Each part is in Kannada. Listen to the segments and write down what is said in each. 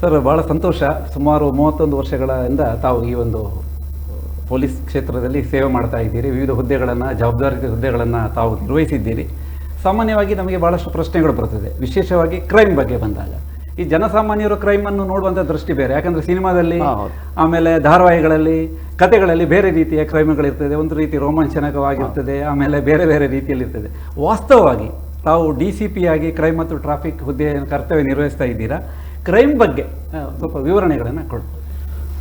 ಸರ್ ಭಾಳ ಸಂತೋಷ. ಸುಮಾರು ಮೂವತ್ತೊಂದು ವರ್ಷಗಳಿಂದ ತಾವು ಈ ಒಂದು ಪೊಲೀಸ್ ಕ್ಷೇತ್ರದಲ್ಲಿ ಸೇವೆ ಮಾಡ್ತಾ ಇದ್ದೀರಿ. ವಿವಿಧ ಹುದ್ದೆಗಳನ್ನು ಜವಾಬ್ದಾರಿ ಹುದ್ದೆಗಳನ್ನು ತಾವು ನಿರ್ವಹಿಸಿದ್ದೀರಿ. ಸಾಮಾನ್ಯವಾಗಿ ನಮಗೆ ಭಾಳಷ್ಟು ಪ್ರಶ್ನೆಗಳು ಬರ್ತದೆ ವಿಶೇಷವಾಗಿ ಕ್ರೈಮ್ ಬಗ್ಗೆ ಬಂದಾಗ. ಈ ಜನಸಾಮಾನ್ಯರು ಕ್ರೈಮನ್ನು ನೋಡುವಂಥ ದೃಷ್ಟಿ ಬೇರೆ. ಯಾಕಂದರೆ ಸಿನಿಮಾದಲ್ಲಿ ಆಮೇಲೆ ಧಾರಾವಾಹಿಗಳಲ್ಲಿ ಕಥೆಗಳಲ್ಲಿ ಬೇರೆ ರೀತಿಯ ಕ್ರೈಮ್ಗಳಿರ್ತದೆ. ಒಂದು ರೀತಿ ರೋಮಾಂಚನಕವಾಗಿರ್ತದೆ ಆಮೇಲೆ ಬೇರೆ ಬೇರೆ ರೀತಿಯಲ್ಲಿರ್ತದೆ. ವಾಸ್ತವವಾಗಿ ತಾವು ಡಿ ಸಿ ಪಿ ಆಗಿ ಕ್ರೈಮ್ ಮತ್ತು ಟ್ರಾಫಿಕ್ ಹುದ್ದೆ ಕರ್ತವ್ಯ ನಿರ್ವಹಿಸ್ತಾ ಇದ್ದೀರಾ? ಕ್ರೈಮ್ ಬಗ್ಗೆ ಸ್ವಲ್ಪ ವಿವರಣೆಗಳನ್ನು ಕೊಡು.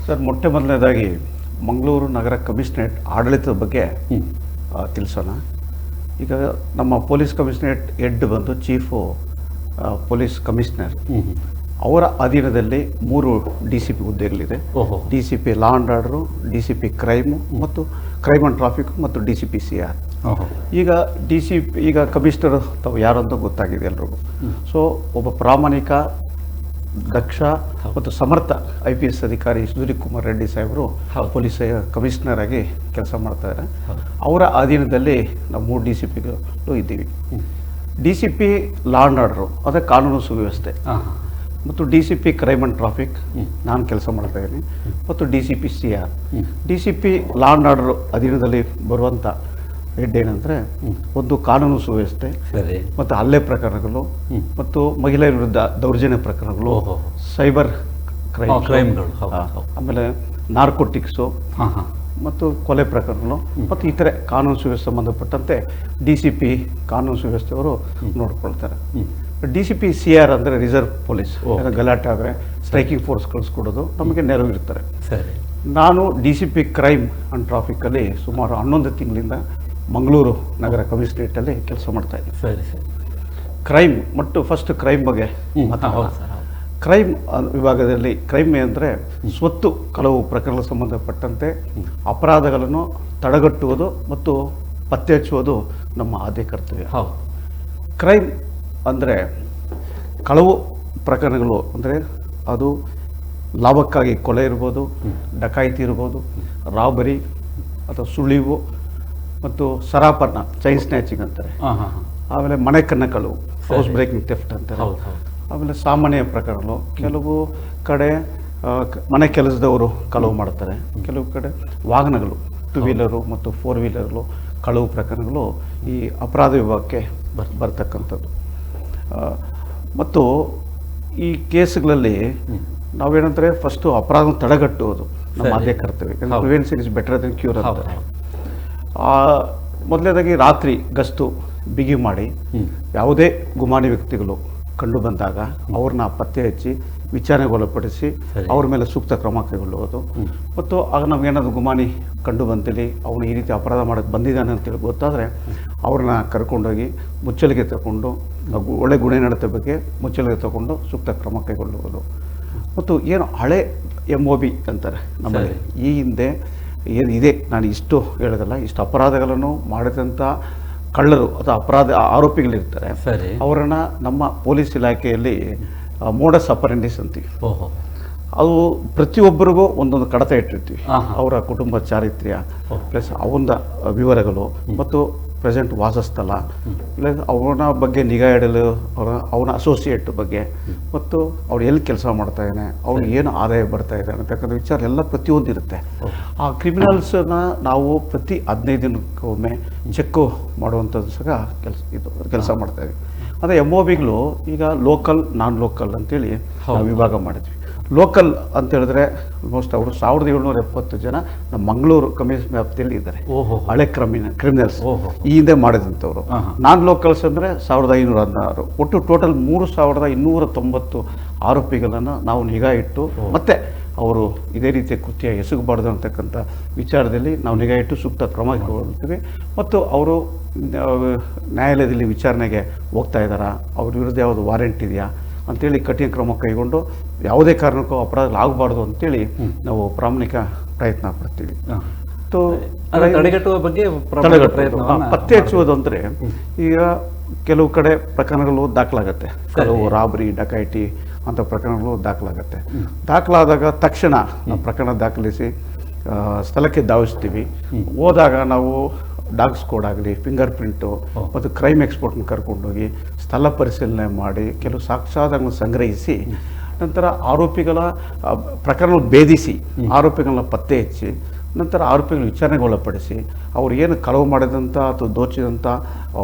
ಸರ್ ಮೊಟ್ಟೆ ಮೊದಲನೇದಾಗಿ ಮಂಗಳೂರು ನಗರ ಕಮಿಷನರೇಟ್ ಆಡಳಿತದ ಬಗ್ಗೆ ತಿಳಿಸೋಣ. ಈಗ ನಮ್ಮ ಪೊಲೀಸ್ ಕಮಿಷನರೇಟ್ ಹೆಡ್ ಬಂದು ಚೀಫು ಪೊಲೀಸ್ ಕಮಿಷನರ್. ಅವರ ಅಧೀನದಲ್ಲಿ ಮೂರು D C P ಹುದ್ದೆಗಳಿದೆ D C P law and order D C P crime ಮತ್ತು ಕ್ರೈಮ್ ಆ್ಯಂಡ್ ಟ್ರಾಫಿಕ್ ಮತ್ತು D C P C R. ಈಗ ಡಿ ಸಿ ಈಗ ಕಮಿಷನರ್ ತಾವು ಯಾರು ಅಂತ ಗೊತ್ತಾಗಿದೆ ಎಲ್ರಿಗೂ. ಸೊ ಒಬ್ಬ ಪ್ರಾಮಾಣಿಕ ದಕ್ಷ ಮತ್ತು ಸಮರ್ಥ ಐ ಪಿ ಎಸ್ ಅಧಿಕಾರಿ ಸುಧೀರ್ ಕುಮಾರ್ ರೆಡ್ಡಿ ಸಾಹೇಬರು. ಪೊಲೀಸ್ ಕಮಿಷನರ್ ಆಗಿ ಕೆಲಸ ಮಾಡ್ತಾ ಇದ್ದಾರೆ. ಅವರ ಅಧೀನದಲ್ಲಿ ನಾವು ಮೂರು ಡಿ ಸಿ ಪಿಗಳು ಇದ್ದೀವಿ. D C P law and order ಅದೇ ಕಾನೂನು ಸುವ್ಯವಸ್ಥೆ. ಮತ್ತು D C P crime and traffic ನಾನು ಕೆಲಸ ಮಾಡ್ತಾ ಇದ್ದೀನಿ. ಮತ್ತು D C P C R. D C P law and order ಅಧೀನದಲ್ಲಿ ಬರುವಂಥ ಹೆಡ್ ಏನಂದರೆ ಒಂದು ಕಾನೂನು ಸುವ್ಯವಸ್ಥೆ ಮತ್ತು ಹಲ್ಲೆ ಪ್ರಕರಣಗಳು ಮತ್ತು ಮಹಿಳೆಯರ ವಿರುದ್ಧ ದೌರ್ಜನ್ಯ ಪ್ರಕರಣಗಳು. Cyber crime. ಕ್ರೈಮ್ಗಳು. ಆಮೇಲೆ ನಾರ್ಕೋಟಿಕ್ಸು ಮತ್ತು ಕೊಲೆ ಪ್ರಕರಣಗಳು ಮತ್ತು ಇತರೆ ಕಾನೂನು ಸುವ್ಯವಸ್ಥೆ ಸಂಬಂಧಪಟ್ಟಂತೆ ಡಿ ಸಿ ಪಿ ಕಾನೂನು ಸುವ್ಯವಸ್ಥೆಯವರು ನೋಡ್ಕೊಳ್ತಾರೆ. D C P C R ಅಂದರೆ ರಿಸರ್ವ್ ಪೊಲೀಸ್. ಗಲಾಟೆ ಆದರೆ ಸ್ಟ್ರೈಕಿಂಗ್ ಫೋರ್ಸ್ ಕಳಿಸ್ಕೊಡೋದು ನಮಗೆ ನೆರವಿರ್ತಾರೆ ಸರಿ. ನಾನು D C P crime and ಟ್ರಾಫಿಕಲ್ಲಿ ಸುಮಾರು ಹನ್ನೊಂದು ತಿಂಗಳಿಂದ ಮಂಗಳೂರು ನಗರ ಕಮಿಷನರೇಟಲ್ಲಿ ಕೆಲಸ ಮಾಡ್ತಾ ಇದ್ದೀನಿ ಸರಿ ಸರಿ. ಕ್ರೈಮ್ ಮತ್ತು ಫಸ್ಟ್ ಕ್ರೈಮ್ ಬಗ್ಗೆ ಕ್ರೈಮ್ ವಿಭಾಗದಲ್ಲಿ ಕ್ರೈಮ್ ಅಂದರೆ ಸ್ವತ್ತು ಕಳವು ಪ್ರಕರಣ ಸಂಬಂಧಪಟ್ಟಂತೆ ಅಪರಾಧಗಳನ್ನು ತಡೆಗಟ್ಟುವುದು ಮತ್ತು ಪತ್ತೆ ಹಚ್ಚುವುದು ನಮ್ಮ ಆದ್ಯ ಕರ್ತವ್ಯ. ಕ್ರೈಮ್ ಅಂದರೆ ಕಳವು ಪ್ರಕರಣಗಳು ಅಂದರೆ ಅದು ಲಾಭಕ್ಕಾಗಿ ಕೊಲೆ ಇರ್ಬೋದು ಡಕಾಯಿತಿ ಇರ್ಬೋದು ರಾಬರಿ ಅಥವಾ ಸುಳಿವು ಮತ್ತು ಸರಾಪರ್ಣ ಚೈನ್ ಸ್ನ್ಯಾಚಿಂಗ್ ಅಂತಾರೆ. ಆಮೇಲೆ ಮನೆ ಕನ್ನಕಲು ಹೌಸ್ ಬ್ರೇಕಿಂಗ್ ಟೆಫ್ಟ್ ಅಂತಾರೆ. ಆಮೇಲೆ ಸಾಮಾನ್ಯ ಪ್ರಕರಣಗಳು ಕೆಲವು ಕಡೆ ಮನೆ ಕೆಲಸದವರು ಕಳವು ಮಾಡ್ತಾರೆ. ಕೆಲವು ಕಡೆ ವಾಹನಗಳು ಟೂ ವೀಲರು ಮತ್ತು ಫೋರ್ ವೀಲರ್ಗಳು ಕಳವು ಪ್ರಕರಣಗಳು ಈ ಅಪರಾಧ ವಿಭಾಗಕ್ಕೆ ಬರ್ ಬರ್ತಕ್ಕಂಥದ್ದು. ಮತ್ತು ಈ ಕೇಸ್ಗಳಲ್ಲಿ ನಾವೇನಂದರೆ ಫಸ್ಟು ಅಪರಾಧ ತಡೆಗಟ್ಟುವುದು. ನಮ್ಮ ಅದೇ ಕರ್ತವ್ಯ. Prevention is better than cure ಅಂತ. ಮೊದಲನೇದಾಗಿ ರಾತ್ರಿ ಗಸ್ತು ಬಿಗಿ ಮಾಡಿ. ಯಾವುದೇ ಗುಮಾನಿ ವ್ಯಕ್ತಿಗಳು ಕಂಡು ಬಂದಾಗ ಅವ್ರನ್ನ ಪತ್ತೆ ಹಚ್ಚಿ ವಿಚಾರಣೆಗೊಳಪಡಿಸಿ ಅವ್ರ ಮೇಲೆ ಸೂಕ್ತ ಕ್ರಮ ಕೈಗೊಳ್ಳುವುದು. ಮತ್ತು ಆಗ ನಮಗೇನಾದ್ರು ಗುಮಾನಿ ಕಂಡು ಬಂದಲ್ಲಿ ಅವನು ಈ ರೀತಿ ಅಪರಾಧ ಮಾಡಕ್ಕೆ ಬಂದಿದ್ದಾನೆ ಅಂತೇಳಿ ಗೊತ್ತಾದರೆ ಅವ್ರನ್ನ ಕರ್ಕೊಂಡೋಗಿ ಮುಚ್ಚಲಿಗೆ ತಗೊಂಡು ಒಳ್ಳೆ ಗುಣ ನಡತೆ ಬಗ್ಗೆ ಮುಚ್ಚಲಿಗೆ ತಗೊಂಡು ಸೂಕ್ತ ಕ್ರಮ ಕೈಗೊಳ್ಳುವುದು. ಮತ್ತು ಏನು ಹಳೆ ಎಂ ಒ ಬಿ ಅಂತಾರೆ ನಮ್ಮಲ್ಲಿ. ಈ ಹಿಂದೆ ಏನು ಇದೆ? ನಾನು ಇಷ್ಟು ಹೇಳೋದಲ್ಲ ಇಷ್ಟು ಅಪರಾಧಗಳನ್ನು ಮಾಡಿದಂಥ ಕಳ್ಳರು ಅಥವಾ ಅಪರಾಧ ಆರೋಪಿಗಳಿರ್ತಾರೆ. ಸರಿ. ಅವರನ್ನು ನಮ್ಮ ಪೊಲೀಸ್ ಇಲಾಖೆಯಲ್ಲಿ ಮೋಡಸ್ ಅಪರೆಂಡಿಸ್ ಅಂತೀವಿ. ಓಹೋ. ಅದು ಪ್ರತಿಯೊಬ್ಬರಿಗೂ ಒಂದೊಂದು ಕಡತ ಇಟ್ಟಿರ್ತೀವಿ. ಅವರ ಕುಟುಂಬ ಚಾರಿತ್ರ್ಯ ಪ್ಲಸ್ ಅವನ ವಿವರಗಳು ಮತ್ತು ಪ್ರೆಸೆಂಟ್ ವಾಸಸ್ಥಳ ಇಲ್ಲ ಅವನ ಬಗ್ಗೆ ನಿಗಾ ಇಡಲು ಅವರ ಅವನ ಅಸೋಸಿಯೇಟ್ ಬಗ್ಗೆ ಮತ್ತು ಅವ್ರು ಎಲ್ಲಿ ಕೆಲಸ ಮಾಡ್ತಾಯಿದ್ದಾನೆ ಅವ್ನು ಏನು ಆದಾಯ ಬರ್ತಾ ಇದೆ ಅಂತಕ್ಕಂಥ ವಿಚಾರ ಎಲ್ಲ ಪ್ರತಿಯೊಂದು ಇರುತ್ತೆ. ಆ ಕ್ರಿಮಿನಲ್ಸನ್ನ ನಾವು ಪ್ರತಿ ಹದಿನೈದು ದಿನಕ್ಕೊಮ್ಮೆ ಚೆಕ್ಕು ಮಾಡುವಂಥದ್ದು ಸಹ ಕೆಲಸ ಇದು ಕೆಲಸ ಮಾಡ್ತಾ ಇದ್ದೀವಿ. ಅದೇ ಎಂ ಒ ಬಿಗಳು ಈಗ ಲೋಕಲ್ ನಾನ್ ಲೋಕಲ್ ಅಂತೇಳಿ ವಿಭಾಗ ಮಾಡಿದ್ವಿ. ಲೋಕಲ್ ಅಂತ ಹೇಳಿದ್ರೆ ಆಲ್ಮೋಸ್ಟ್ ಅವರು ಸಾವಿರದ ಏಳ್ನೂರ ಎಪ್ಪತ್ತು ಜನ ನಮ್ಮ ಮಂಗಳೂರು ಕಮಿಷನ್ ವ್ಯಾಪ್ತಿಯಲ್ಲಿ ಇದ್ದಾರೆ. ಓಹೋ. ಹಳೆ ಕ್ರಿಮಿನ ಕ್ರಿಮಿನಲ್ಸ್ ಓಹೋ. ಈ ಹಿಂದೆ ಮಾಡಿದಂಥವ್ರು. ನಾನ್ ಲೋಕಲ್ಸ್ ಅಂದರೆ ಸಾವಿರದ ಐನೂರ ಹದಿನಾರು. ಒಟ್ಟು ಟೋಟಲ್ ಮೂರು ಸಾವಿರದ ಇನ್ನೂರ ತೊಂಬತ್ತು ಆರೋಪಿಗಳನ್ನು ನಾವು ನಿಗಾ ಇಟ್ಟು ಮತ್ತೆ ಅವರು ಇದೇ ರೀತಿಯ ಕೃತ್ಯ ಎಸಗಬಾರ್ದು ಅಂತಕ್ಕಂಥ ವಿಚಾರದಲ್ಲಿ ನಾವು ನಿಗಾ ಇಟ್ಟು ಸೂಕ್ತ ಕ್ರಮ ಕೈಗೊಳ್ಳುತ್ತೀವಿ. ಮತ್ತು ಅವರು ನ್ಯಾಯಾಲಯದಲ್ಲಿ ವಿಚಾರಣೆಗೆ ಹೋಗ್ತಾ ಇದ್ದಾರಾ? ಅವ್ರ ವಿರುದ್ಧ ಯಾವುದು ವಾರೆಂಟ್ ಇದೆಯಾ? ಅಂತೇಳಿ ಕಠಿಣ ಕ್ರಮ ಕೈಗೊಂಡು ಯಾವುದೇ ಕಾರಣಕ್ಕೂ ಅಪರಾಧ ಆಗಬಾರ್ದು ಅಂತೇಳಿ ನಾವು ಪ್ರಾಮಾಣಿಕ ಪ್ರಯತ್ನ ಪಡ್ತೀವಿ. ತಡೆಗಟ್ಟುವ ಬಗ್ಗೆ ಪತ್ತೆ ಹಚ್ಚುವುದು ಅಂದರೆ ಈಗ ಕೆಲವು ಕಡೆ ಪ್ರಕರಣಗಳು ದಾಖಲಾಗತ್ತೆ. ಕೆಲವು ರಾಬರಿ ಡಕಾಯಿಟಿ ಅಂತ ಪ್ರಕರಣಗಳು ದಾಖಲಾಗತ್ತೆ. ದಾಖಲಾದಾಗ ತಕ್ಷಣ ನಾವು ಪ್ರಕರಣ ದಾಖಲಿಸಿ ಸ್ಥಳಕ್ಕೆ ಧಾವಿಸ್ತೀವಿ. ಹೋದಾಗ ನಾವು ಡಾಗ್ ಕೋಡ್ ಆಗಲಿ ಫಿಂಗರ್ ಪ್ರಿಂಟು ಮತ್ತು ಕ್ರೈಮ್ ಎಕ್ಸ್ಪರ್ಟ್ನ ಕರ್ಕೊಂಡೋಗಿ ಸ್ಥಳ ಪರಿಶೀಲನೆ ಮಾಡಿ ಕೆಲವು ಸಾಕ್ಷ್ಯಾಧಾರಗಳನ್ನು ಸಂಗ್ರಹಿಸಿ ನಂತರ ಆರೋಪಿಗಳ ಪ್ರಕರಣ ಭೇದಿಸಿ ಆರೋಪಿಗಳನ್ನ ಪತ್ತೆ ಹಚ್ಚಿ ನಂತರ ಆರೋಪಿಗಳ ವಿಚಾರಣೆಗೆ ಒಳಪಡಿಸಿ ಅವ್ರು ಏನು ಕಳವು ಮಾಡಿದಂಥ ಅಥವಾ ದೋಚಿದಂಥ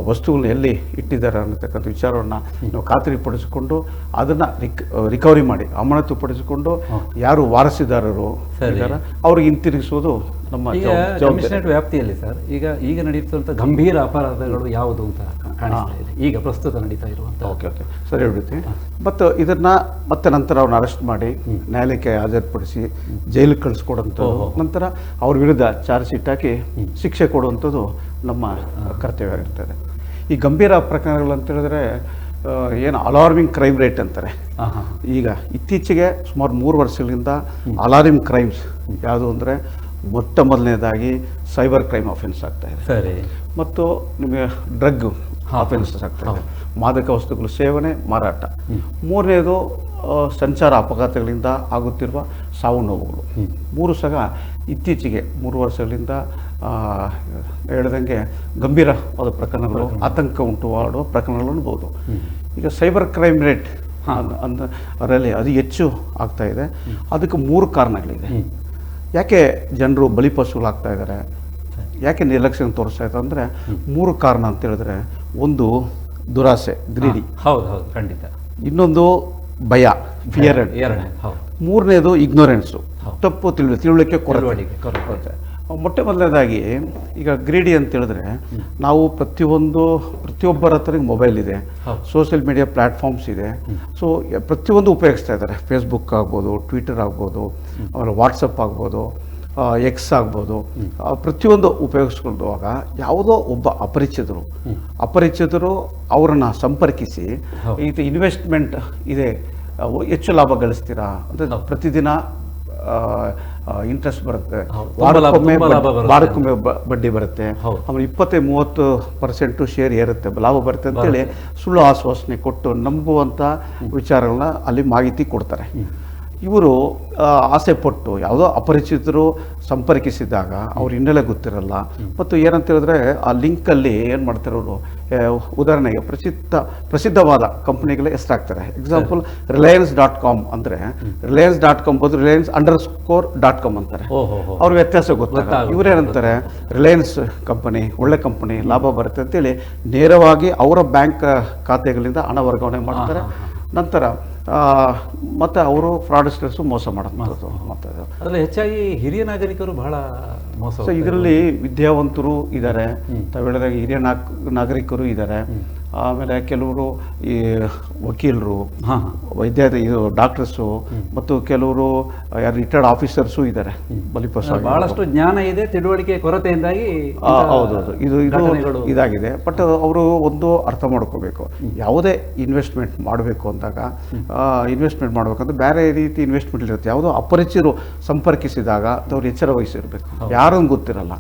ವಸ್ತುಗಳನ್ನ ಎಲ್ಲಿ ಇಟ್ಟಿದ್ದಾರೆ ಅನ್ನತಕ್ಕಂಥ ವಿಚಾರವನ್ನು ನಾವು ಖಾತರಿಪಡಿಸಿಕೊಂಡು ಅದನ್ನು ರಿಕ್ ರಿಕವರಿ ಮಾಡಿ ಅಮಾನತುಪಡಿಸಿಕೊಂಡು ಯಾರು ವಾರಸುದಾರರು. ಇದ್ದಾರೆ ಅವ್ರಿಗೆ ಹಿಂತಿರುಗಿಸೋದು ನಮ್ಮ ಈಗ ಕಮಿಷನರೇಟ್ ವ್ಯಾಪ್ತಿಯಲ್ಲಿ ಸರ್ ಈಗ ಈಗ ನಡೀತಿರುವಂಥ ಗಂಭೀರ ಅಪರಾಧಗಳು ಯಾವುದು ಅಂತ ಕಾಣಿಸ್ತಾ ಇದೆ. ಈಗ ಪ್ರಸ್ತುತ ನಡೀತಾ ಇರುವಂತ ಓಕೆ ಓಕೆ. ಸರಿ ಹೇಳಿ ಮತ್ತು ಇದನ್ನ ಮತ್ತೆ ನಂತರ ಅವ್ರನ್ನ ಅರೆಸ್ಟ್ ಮಾಡಿ ನ್ಯಾಯಾಲಯಕ್ಕೆ ಹಾಜರುಪಡಿಸಿ ಜೈಲಿಗೆ ಕಳಿಸ್ಕೊಡುವಂಥದ್ದು. ನಂತರ ಅವ್ರ ವಿರುದ್ಧ ಚಾರ್ಜ್ ಶೀಟ್ ಹಾಕಿ ಶಿಕ್ಷೆ ಕೊಡುವಂಥದ್ದು ನಮ್ಮ ಕರ್ತವ್ಯ ಆಗಿರ್ತದೆ ಈ ಗಂಭೀರ ಪ್ರಕರಣಗಳು ಅಂತ ಹೇಳಿದ್ರೆ ಏನು ಅಲಾರ್ಮಿಂಗ್ ಕ್ರೈಮ್ ರೇಟ್ ಅಂತಾರೆ. ಈಗ ಇತ್ತೀಚೆಗೆ ಸುಮಾರು ಮೂರು ವರ್ಷಗಳಿಂದ ಅಲಾರ್ಮಿಂಗ್ ಕ್ರೈಮ್ಸ್ ಯಾವುದು ಅಂದರೆ ಮೊಟ್ಟ ಮೊದಲನೇದಾಗಿ ಸೈಬರ್ ಕ್ರೈಮ್ ಅಫೆನ್ಸ್ ಆಗ್ತಾ ಇದೆ. ಸರಿ. ಮತ್ತು ನಿಮಗೆ ಡ್ರಗ್ ಆಫೆನ್ಸ್ ಅಫೆನ್ಸಸ್ ಇದೆ. ಮಾದಕ ವಸ್ತುಗಳ ಸೇವನೆ ಮಾರಾಟ. ಮೂರನೇದು ಸಂಚಾರ ಅಪಘಾತಗಳಿಂದ ಆಗುತ್ತಿರುವ ಸಾವು ನೋವುಗಳು. ಮೂರು ಸಹ ಇತ್ತೀಚೆಗೆ ಮೂರು ವರ್ಷಗಳಿಂದ ಹೇಳ್ದಂಗೆ ಗಂಭೀರವಾದ ಪ್ರಕರಣಗಳು ಆತಂಕ ಉಂಟು ಮಾಡುವ ಪ್ರಕರಣಗಳು ಅನ್ಬೋದು. ಈಗ ಸೈಬರ್ ಕ್ರೈಮ್ ರೇಟ್ ಅಂದ ಅದರಲ್ಲಿ ಅತಿ ಹೆಚ್ಚು ಆಗ್ತಾ ಇದೆ. ಅದಕ್ಕೆ ಮೂರು ಕಾರಣಗಳಿದೆ. ಯಾಕೆ ಜನರು ಬಲಿಪಶುಗಳಾಗ್ತಾ ಇದ್ದಾರೆ? ಯಾಕೆ ನಿರ್ಲಕ್ಷ್ಯ ತೋರಿಸ್ತಾ ಇದ್ದಾರೆ ಅಂದರೆ ಮೂರು ಕಾರಣ ಅಂತ ಹೇಳಿದ್ರೆ ಒಂದು ದುರಾಸೆ ಗ್ರೀಡಿ. ಹೌದು ಹೌದು ಖಂಡಿತ. ಇನ್ನೊಂದು ಭಯ ಫಿಯರ್ ಮೂರನೇದು ಇಗ್ನೋರೆನ್ಸು ತಪ್ಪು ತಿಳಿ ತಿಳುವಳಿಕೆ ಕೊರತೆ. ಮೊಟ್ಟೆ ಮೊದಲನೇದಾಗಿ ಈಗ ಗ್ರೀಡಿ ಅಂತ ಹೇಳಿದ್ರೆ ನಾವು ಪ್ರತಿಯೊಂದು ಪ್ರತಿಯೊಬ್ಬರ ಹತ್ರ ಮೊಬೈಲ್ ಇದೆ. ಸೋಷಿಯಲ್ ಮೀಡಿಯಾ ಪ್ಲ್ಯಾಟ್ಫಾರ್ಮ್ಸ್ ಇದೆ. ಸೊ ಪ್ರತಿಯೊಂದು ಉಪಯೋಗಿಸ್ತಾ ಇದ್ದಾರೆ. ಫೇಸ್ಬುಕ್ ಆಗ್ಬೋದು ಟ್ವಿಟರ್ ಆಗ್ಬೋದು ಆಮೇಲೆ ವಾಟ್ಸಪ್ ಆಗ್ಬೋದು ಎಕ್ಸ್ ಆಗ್ಬೋದು ಪ್ರತಿಯೊಂದು ಉಪಯೋಗಿಸ್ಕೊಂಡಾಗ ಯಾವುದೋ ಒಬ್ಬ ಅಪರಿಚಿತರು ಅಪರಿಚಿತರು ಅವರನ್ನು ಸಂಪರ್ಕಿಸಿ. ಇದು ಇನ್ವೆಸ್ಟ್ಮೆಂಟ್ ಇದೆ ಹೆಚ್ಚು ಲಾಭ ಗಳಿಸ್ತೀರಾ? ಅಂದರೆ ನಾವು ಪ್ರತಿದಿನ ಇಂಟ್ರೆಸ್ಟ್ ಬರುತ್ತೆ. ವಾರಕ್ಕೊಮ್ಮೆ. ವಾರಕ್ಕೊಮ್ಮೆ ಬಡ್ಡಿ ಬರುತ್ತೆ. ಆಮೇಲೆ ಇಪ್ಪತ್ತೈದು ಮೂವತ್ತು ಪರ್ಸೆಂಟು ಶೇರ್ ಏರುತ್ತೆ. ಲಾಭ ಬರುತ್ತೆ ಅಂತೇಳಿ ಸುಳ್ಳು ಆಶ್ವಾಸನೆ ಕೊಟ್ಟು ನಂಬುವಂಥ ವಿಚಾರಗಳನ್ನ ಅಲ್ಲಿ ಮಾಹಿತಿ ಕೊಡ್ತಾರೆ. ಇವರು ಆಸೆ ಪಟ್ಟು ಯಾವುದೋ ಅಪರಿಚಿತರು ಸಂಪರ್ಕಿಸಿದಾಗ ಅವ್ರ ಹಿನ್ನೆಲೆ ಗೊತ್ತಿರಲ್ಲ. ಮತ್ತು ಏನಂತ ಹೇಳಿದ್ರೆ ಆ ಲಿಂಕಲ್ಲಿ ಏನು ಮಾಡ್ತಾರೆ ಅವರು ಉದಾಹರಣೆಗೆ ಪ್ರಸಿದ್ಧ ಪ್ರಸಿದ್ಧವಾದ ಕಂಪ್ನಿಗಳ ಹೆಸರಾಗ್ತಾರೆ. ಎಕ್ಸಾಂಪಲ್ ರಿಲಯನ್ಸ್ ಡಾಟ್ ಕಾಮ್ ಅಂದರೆ ರಿಲಯನ್ಸ್ ಡಾಟ್ ಕಾಮ್ ಬಂದು Reliance underscore dot com ಅಂತಾರೆ. ಅವ್ರ ವ್ಯತ್ಯಾಸ ಗೊತ್ತಾಗ. ಇವರೇನಂತಾರೆ ರಿಲಯನ್ಸ್ ಕಂಪನಿ ಒಳ್ಳೆ ಕಂಪನಿ ಲಾಭ ಬರುತ್ತೆ ಅಂತೇಳಿ ನೇರವಾಗಿ ಅವರ ಬ್ಯಾಂಕ್ ಖಾತೆಗಳಿಂದ ಹಣ ವರ್ಗಾವಣೆ ಮಾಡ್ತಾರೆ. ನಂತರ ಮತ್ತೆ ಅವರು ಫ್ರಾಡ್ಸ್ಟರ್ಸು ಮೋಸ ಮಾಡೋದು ಮತ್ತೆ. ಅದರಲ್ಲಿ ಹೆಚ್ಚಾಗಿ ಹಿರಿಯ ನಾಗರಿಕರು ಬಹಳ ಮೋಸ ಸೊ ಇದರಲ್ಲಿ ವಿದ್ಯಾವಂತರು ಇದ್ದಾರೆ ತಾವು ಹೇಳಿದಾಗ ಹಿರಿಯ ನಾಗ್ ನಾಗರಿಕರು ಇದ್ದಾರೆ ಆಮೇಲೆ ಕೆಲವರು ಈ ವಕೀಲರು ಹಾ, ವೈದ್ಯ ಇದು ಡಾಕ್ಟರ್ಸು ಮತ್ತು ಕೆಲವರು ಯಾರು ರಿಟೈರ್ಡ್ ಆಫೀಸರ್ಸು ಇದ್ದಾರೆ ಬಲಿಪ್ರಸಾದ್ ಬಹಳಷ್ಟು ಜ್ಞಾನ ಇದೆ ತಿಳುವಳಿಕೆ ಕೊರತೆಯಿಂದಾಗಿ ಹೌದೌದು. ಇದು ಇದು ಇದಾಗಿದೆ. ಬಟ್ ಅವರು ಒಂದು ಅರ್ಥ ಮಾಡ್ಕೋಬೇಕು. ಯಾವುದೇ ಇನ್ವೆಸ್ಟ್ಮೆಂಟ್ ಮಾಡಬೇಕು ಅಂದಾಗ ಇನ್ವೆಸ್ಟ್ಮೆಂಟ್ ಮಾಡಬೇಕಂದ್ರೆ ಬೇರೆ ರೀತಿ ಇನ್ವೆಸ್ಟ್ಮೆಂಟ್ ಇರುತ್ತೆ. ಯಾವುದೋ ಅಪರಿಚಿರು ಸಂಪರ್ಕಿಸಿದಾಗ ಅವ್ರು ಎಚ್ಚರ ವಹಿಸಿರಬೇಕು. ಯಾರು ಗೊತ್ತಿರಲ್ಲ.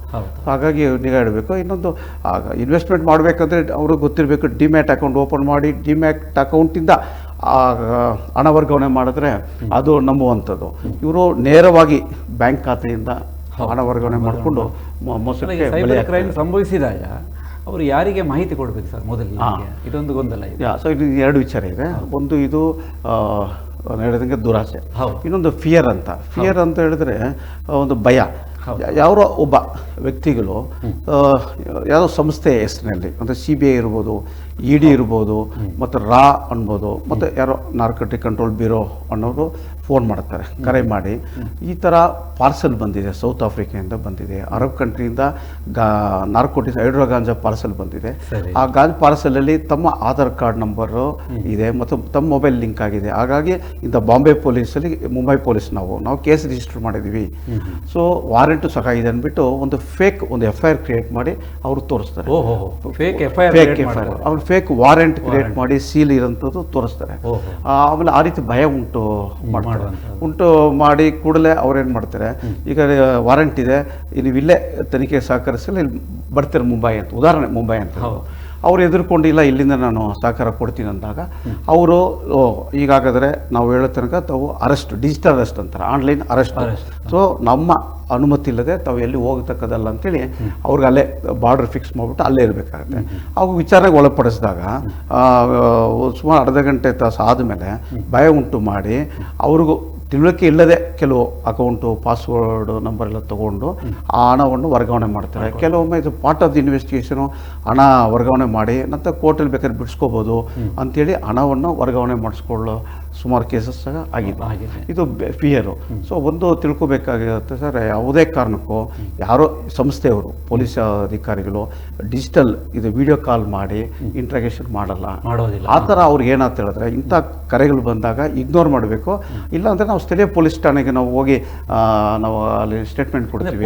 ಹಾಗಾಗಿ ನಿಗಾ ಇಡಬೇಕು. ಇನ್ನೊಂದು ಆಗ ಇನ್ವೆಸ್ಟ್ಮೆಂಟ್ ಮಾಡಬೇಕಂದ್ರೆ ಅವ್ರಿಗೆ ಗೊತ್ತಿರಬೇಕು ಡಿಮ್ಯಾಟ್ ಅಕೌಂಟ್ ಓಪನ್ ಮಾಡಿ ಡಿಮ್ಯಾಟ್ ಅಕೌಂಟಿಂದ ಹಣ ವರ್ಗಾವಣೆ ಮಾಡಿದ್ರೆ ಅದು ನಂಬುವಂಥದ್ದು. ಇವರು ನೇರವಾಗಿ ಬ್ಯಾಂಕ್ ಖಾತೆಯಿಂದ ಹಣ ವರ್ಗಾವಣೆ ಮಾಡಿಕೊಂಡು ಮೋಸಕ್ಕೆ ಕ್ರೈಮ್ ಸಂಭವಿಸಿದಾಗ ಅವರು ಯಾರಿಗೆ ಮಾಹಿತಿ ಕೊಡಬೇಕು ಸರ್ ಮೊದಲು ಇದೊಂದು ಗೊಂದಲ ಇದೆ. ಸೊ ಇದು ಎರಡು ವಿಚಾರ ಇದೆ. ಒಂದು ಇದು ಹೇಳಿದಂಗೆ ದುರಾಸೆ. ಇನ್ನೊಂದು ಫಿಯರ್ ಅಂತ. ಫಿಯರ್ ಅಂತ ಹೇಳಿದ್ರೆ ಒಂದು ಭಯ. ಯಾರೋ ಒಬ್ಬ ವ್ಯಕ್ತಿಗಳು ಯಾವುದೋ ಸಂಸ್ಥೆ ಹೆಸರಿನಲ್ಲಿ ಅಂದರೆ ಸಿ ಬಿ ಐ ಇರ್ಬೋದು ಇ ಡಿ ಇರ್ಬೋದು ಮತ್ತು ರಾ ಅನ್ಬೋದು ಮತ್ತು ಯಾರೋ ನಾರ್ಕೋಟಿಕ್ ಕಂಟ್ರೋಲ್ ಬ್ಯೂರೋ ಅನ್ನೋರು ಫೋನ್ ಮಾಡ್ತಾರೆ ಕರೆ ಮಾಡಿ. ಈ ಥರ ಪಾರ್ಸಲ್ ಬಂದಿದೆ ಸೌತ್ ಆಫ್ರಿಕಾದಿಂದ ಬಂದಿದೆ. ಅರಬ್ ಕಂಟ್ರಿಯಿಂದ ಗಾ ನಾರ್ಕೋಟಿಕ್ಸ್ ಹೈಡ್ರೋ ಗಾಂಜಾ ಪಾರ್ಸಲ್ ಬಂದಿದೆ. ಆ ಗಾಂಜ್ ಪಾರ್ಸಲಲ್ಲಿ ತಮ್ಮ ಆಧಾರ್ ಕಾರ್ಡ್ ನಂಬರು ಇದೆ ಮತ್ತು ತಮ್ಮ ಮೊಬೈಲ್ ಲಿಂಕ್ ಆಗಿದೆ. ಹಾಗಾಗಿ ಇಂಥ ಬಾಂಬೆ ಪೊಲೀಸಲ್ಲಿ ಮುಂಬೈ ಪೊಲೀಸ್ ನಾವು ನಾವು ಕೇಸ್ ರಿಜಿಸ್ಟರ್ ಮಾಡಿದ್ದೀವಿ. ಸೊ ವಾರೆಂಟು ಸಹ ಇದೆ ಅಂದ್ಬಿಟ್ಟು ಒಂದು ಫೇಕ್ ಒಂದು ಎಫ್ ಐ ಆರ್ ಕ್ರಿಯೇಟ್ ಮಾಡಿ ಅವರು ತೋರಿಸ್ತಾರೆ. ಫೇಕ್ ಎಫ್ ಐ ಆರ್ ಅವ್ರು ಫೇಕ್ ವಾರೆಂಟ್ ಕ್ರಿಯೇಟ್ ಮಾಡಿ ಸೀಲ್ ಇರೋಂಥದ್ದು ತೋರಿಸ್ತಾರೆ. ಆಮೇಲೆ ಆ ರೀತಿ ಭಯ ಉಂಟು ಮಾಡ್ತಾರೆ. ಉಂಟು ಮಾಡಿ ಕೂಡಲೇ ಅವ್ರೇನು ಮಾಡ್ತಾರೆ ಈಗ ವಾರಂಟ್ ಇದೆ ನೀವು ಇಲ್ಲೇ ತನಿಖೆ ಸಹಕರಿಸಲು ಇಲ್ಲಿ ಬರ್ತಾರೆ ಮುಂಬೈ ಅಂತ ಉದಾಹರಣೆ ಮುಂಬೈ ಅಂತ. ಅವ್ರು ಎದುರ್ಕೊಂಡಿಲ್ಲ ಇಲ್ಲಿಂದ ನಾನು ಸಹಕಾರ ಕೊಡ್ತೀನಿ ಅಂದಾಗ ಅವರು ಈಗಾಗಾದರೆ ನಾವು ಹೇಳೋ ತನಕ ತಾವು ಅರೆಸ್ಟ್ ಡಿಜಿಟಲ್ ಅರೆಸ್ಟ್ ಅಂತಾರೆ ಆನ್ಲೈನ್ ಅರೆಸ್ಟ್. ಸೊ ನಮ್ಮ ಅನುಮತಿ ಇಲ್ಲದೆ ತಾವು ಎಲ್ಲಿ ಹೋಗತಕ್ಕದಲ್ಲ ಅಂತೇಳಿ ಅವ್ರಿಗೆ ಅಲ್ಲೇ ಬಾರ್ಡರ್ ಫಿಕ್ಸ್ ಮಾಡಿಬಿಟ್ಟು ಅಲ್ಲೇ ಇರಬೇಕಾಗುತ್ತೆ. ಅವಾಗ ವಿಚಾರಕ್ಕೆ ಒಳಪಡಿಸಿದಾಗ ಸುಮಾರು ಅರ್ಧ ಗಂಟೆ ತಾಸು ಆದಮೇಲೆ ಭಯ ಉಂಟು ಮಾಡಿ ಅವ್ರಿಗೂ ತಿಳುವಳಿಕೆ ಇಲ್ಲದೆ ಕೆಲವು ಅಕೌಂಟು ಪಾಸ್ವರ್ಡ್ ನಂಬರ್ ಎಲ್ಲ ತಗೊಂಡು ಆ ಹಣವನ್ನು ವರ್ಗಾವಣೆ ಮಾಡ್ತಾರೆ. ಕೆಲವೊಮ್ಮೆ ಇದು ಪಾರ್ಟ್ ಆಫ್ ದಿ ಇನ್ವೆಸ್ಟಿಗೇಷನು ಹಣ ವರ್ಗಾವಣೆ ಮಾಡಿ ನಂತರ ಕೋರ್ಟಲ್ಲಿ ಬೇಕಾದ್ರೆ ಬಿಡಿಸ್ಕೋಬೋದು ಅಂತೇಳಿ ಹಣವನ್ನು ವರ್ಗಾವಣೆ ಮಾಡಿಸ್ಕೊಳ್ಳೋ ಸುಮಾರು ಕೇಸಸ್ ಸಹ ಆಗಿದೆ. ಇದು ಫಿಯರು ಸೊ ಒಂದು ತಿಳ್ಕೋಬೇಕಾಗಿರುತ್ತೆ ಸರ್ ಯಾವುದೇ ಕಾರಣಕ್ಕೂ ಯಾರೋ ಸಂಸ್ಥೆಯವರು ಪೊಲೀಸ್ ಅಧಿಕಾರಿಗಳು ಡಿಜಿಟಲ್ ಇದು ವಿಡಿಯೋ ಕಾಲ್ ಮಾಡಿ ಇಂಟ್ರಾಗೇಷನ್ ಮಾಡಲ್ಲ. ಮಾಡೋದಿಲ್ಲ. ಆ ಥರ ಅವ್ರಿಗೆ ಏನಂತ ಹೇಳಿದ್ರೆ ಇಂಥ ಕರೆಗಳು ಬಂದಾಗ ಇಗ್ನೋರ್ ಮಾಡಬೇಕು. ಇಲ್ಲಾಂದರೆ ನಾವು ಸ್ಥಳೀಯ ಪೊಲೀಸ್ ಠಾಣೆಗೆ ನಾವು ಹೋಗಿ ನಾವು ಅಲ್ಲಿ ಸ್ಟೇಟ್ಮೆಂಟ್ ಕೊಡ್ತೀವಿ.